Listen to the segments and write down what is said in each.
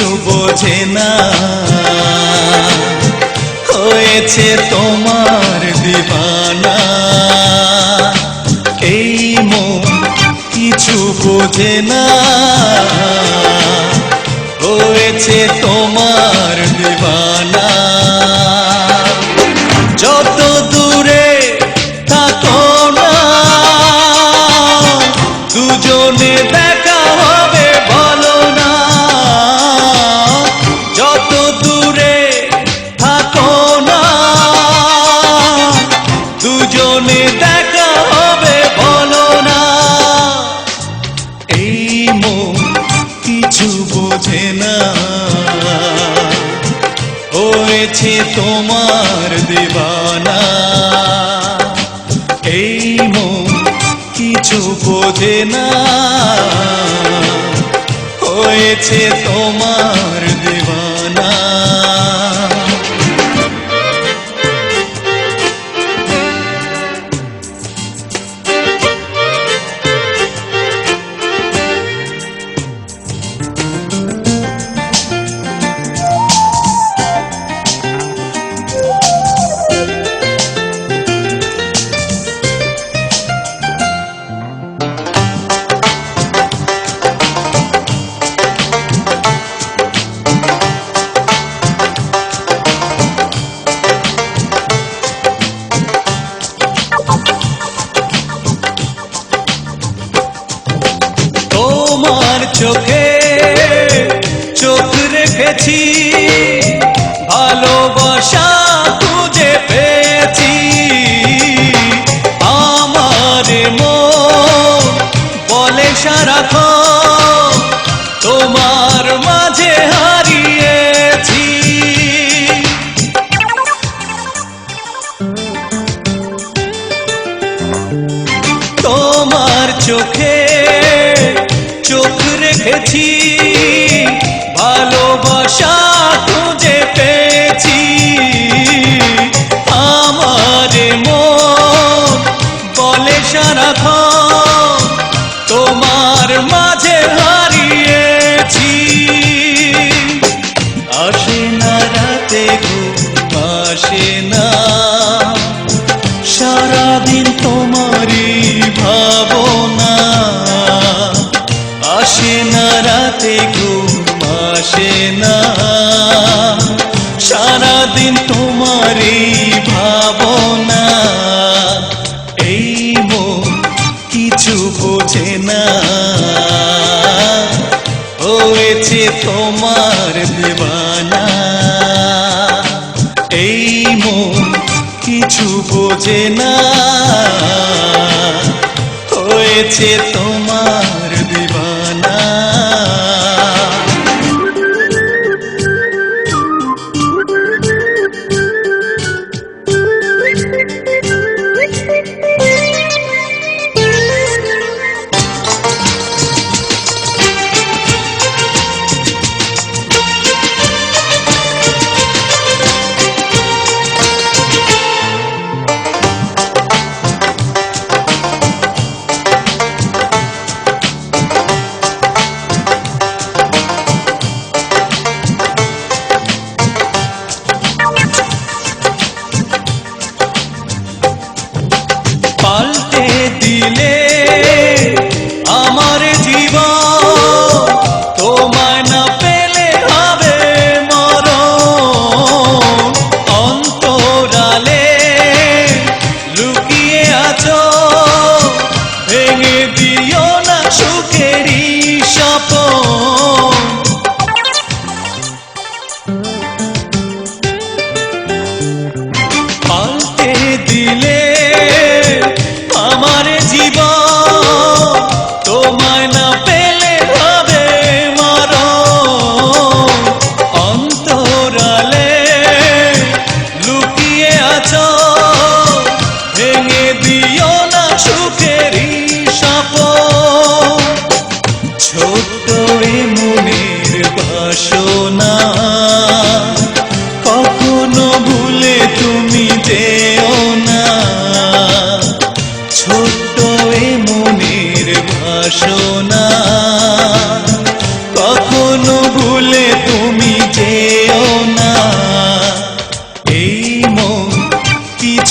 কিছু বোঝে না। হয়েছে তোমার দিবানা। এই মন কিছু বোঝে না। হয়েছে তোমার বোঝে না। হয়েছে তোমার দেবানা। এই মন কিছু বোঝে না। হয়েছে তোমার দেবানা। চোখে চোখ রেখেছি ভালোবাসা খুঁজে পেয়েছি। আমার মন বলে সারাক্ষণ চোখ না। সারাদিন তোমারই ভাবনা। এই মন কিছু বোঝে না। হয়েছে তোমার দেবানা এই মন কিছু বোঝে না। হয়েছে তোমার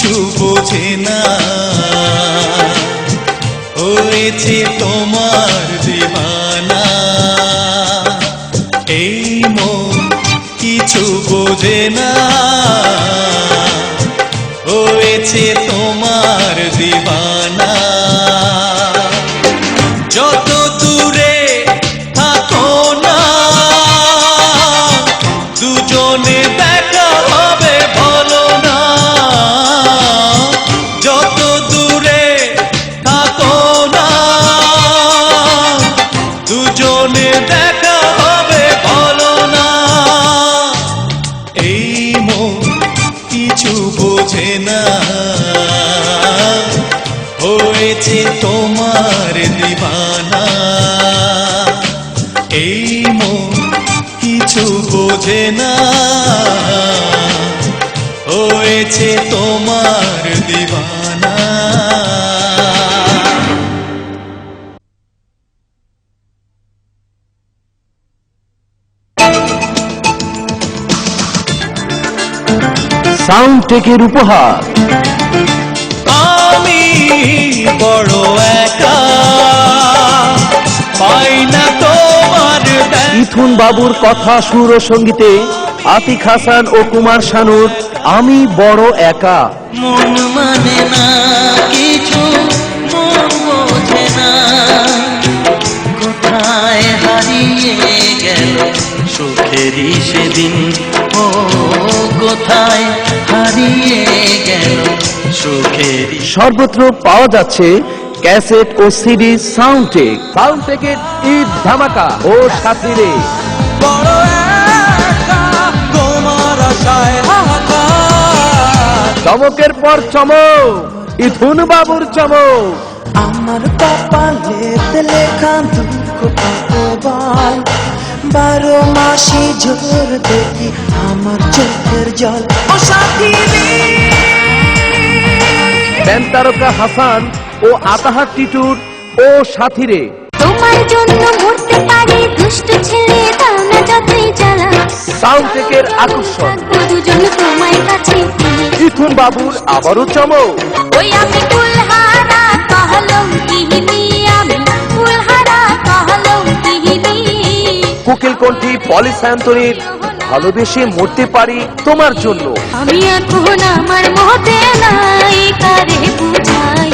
কিছু বোঝে না। হয়েছে তোমার দেবানা। এই মন কিছু বোঝে না। হয়েছে তোমার দেবানা। বলো না। বোঝে না। তোমার দিবানা। এই মন কিছু বোঝে না। হয়েছে তোমার দিবানা। সাউন্ড টেকের উপহার। আমি বড় একা পাই না তোমার বাবুর কথা সুর সঙ্গীতে আতিক হাসান ও কুমার শানুর আমি বড় একা। মন মানে না কিছু মন বোঝে না। কোথায় হারিয়ে গেল সুখেরই সেদিন? ও কোথায় হারিয়ে গেল সুখেরই সর্বত্র পাওয়া যাচ্ছে ক্যাসেট ও সিডি সাউন্ড। টেক সাউন্ড টেকের ঈদ ধামাকা। ও সাথীরে। বড় তোমার আশায় চমকের পর চমক ইথুন বাবুর চমক। আমার কপালেতে লেখা দুঃখ বারো মাসে জোর দেখি আমার চোখের জল। ও সাথী রে! ব্যান তারকা হাসান ও আতাহার টিটুর ও সাথীরে তোমার জন্য মরতে পারি দুষ্ট ছেলে দাও না যতই জ্বালা। সাউন্ড টেকের আকর্ষণ দুজন তোমায় কাছে। ইথুন বাবুর আবারও চমক। ওই আমি কুলহারা কাহলম কিহিনি কোকিল কণ্ঠী পলি স্যান্তনির ভালোবেসে মরতে পারি তোমার জন্য। আমি এখন আমার মধ্যে নাই কারে বুঝাই?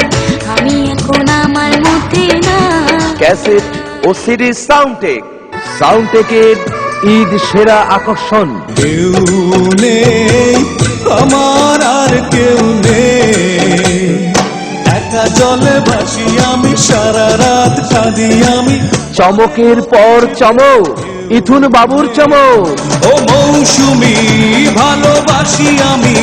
আমি এখন আমার মধ্যে নাই। ক্যাসেট ও সিডি সাউন্ডটেক সাউন্ডটেকের ঈদ সেরা আকর্ষণ। কেউ নেই আমার আর কেউ নেই। জলে ভাসি আমি সারা রাত কাঁদি আমি। চমকের পর চমক ইথুন বাবুর চমক। ও মৌসুমি ভালোবাসি আমি।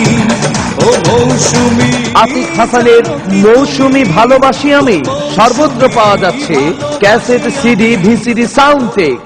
ও মৌসুমি। আতিক হাসানের মৌসুমি ভালোবাসি আমি। সর্বত্র পাওয়া যাচ্ছে ক্যাসেট সিডি ভিসিডি সাউন্ডটেক